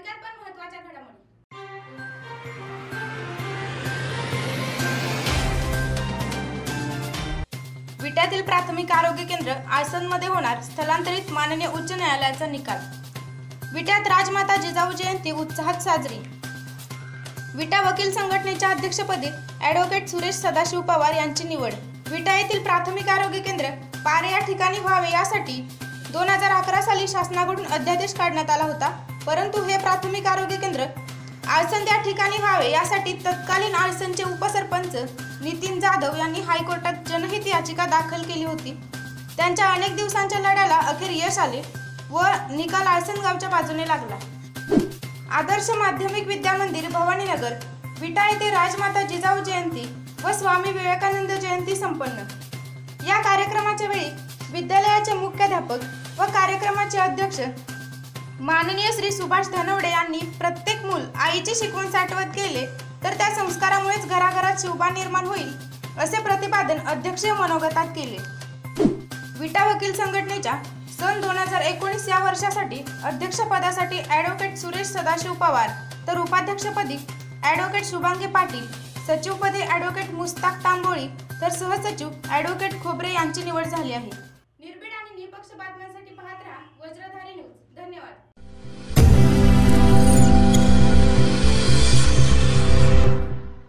थोडक्यात पण घडामोडी. विट्यातील प्राथमिक आरोग्य केंद्र आयसनमध्ये होणार स्थलांतरित माननीय उच्च न्यायालयाचा निकाल. विट्यात राजमाता जिजाऊ जयंती उत्साहात साजरी. विटा वकील संघटनेच्या अध्यक्षपदी ॲडव्होकेट सुरेश सदाशिव पवार यांची निवड. विटा येथील प्राथमिक आरोग्य केंद्र पारे या ठिकाणी व्हावे यासाठी दोन हजार अकरा साली शासनाकडून अध्यादेश काढण्यात आला होता. परंतु हे प्राथमिक आरोग्य केंद्र आळसण त्या ठिकाणी व्हावे यासाठी तत्कालीन आळसणचे उपसरपंच नितीन जाधव यांनी हायकोर्टात जनहित याचिका दाखल केली होती. त्यांच्या अनेक दिवसांच्या लढ्याला अखेर यश आले व निकाल आळसण गावच्या बाजूने लागला. आदर्श माध्यमिक विद्या मंदिर भवानीनगर विटा येथे राजमाता जिजाऊ जयंती व स्वामी विवेकानंद जयंती संपन्न. या कार्यक्रमाच्या वेळी विद्यालयाचे मुख्याध्यापक व कार्यक्रमाचे अध्यक्ष माननीय श्री सुभाष धनवडे यांनी प्रत्येक मूल आईची शिकवण साठवत गेले तर त्या संस्कारामुळेच घराघरात शिवबा निर्माण होईल असे प्रतिपादन अध्यक्ष मनोगतात केले. विटा वकील संघटनेच्या सन दोन हजार एकोणीस या वर्षासाठी अध्यक्षपदासाठी ॲडव्होकेट सुरेश सदाशिव पवार तर उपाध्यक्षपदी ॲडव्होकेट शुभांगी पाटील सचिवपदी ॲडव्होकेट मुस्ताक तांबोळी तर सहसचिव ॲडव्होकेट खोबरे यांची निवड झाली आहे. निर्भीड आणि निपक्ष बातम्यांसाठी पाहत राहा वज्रधारी न्यूज.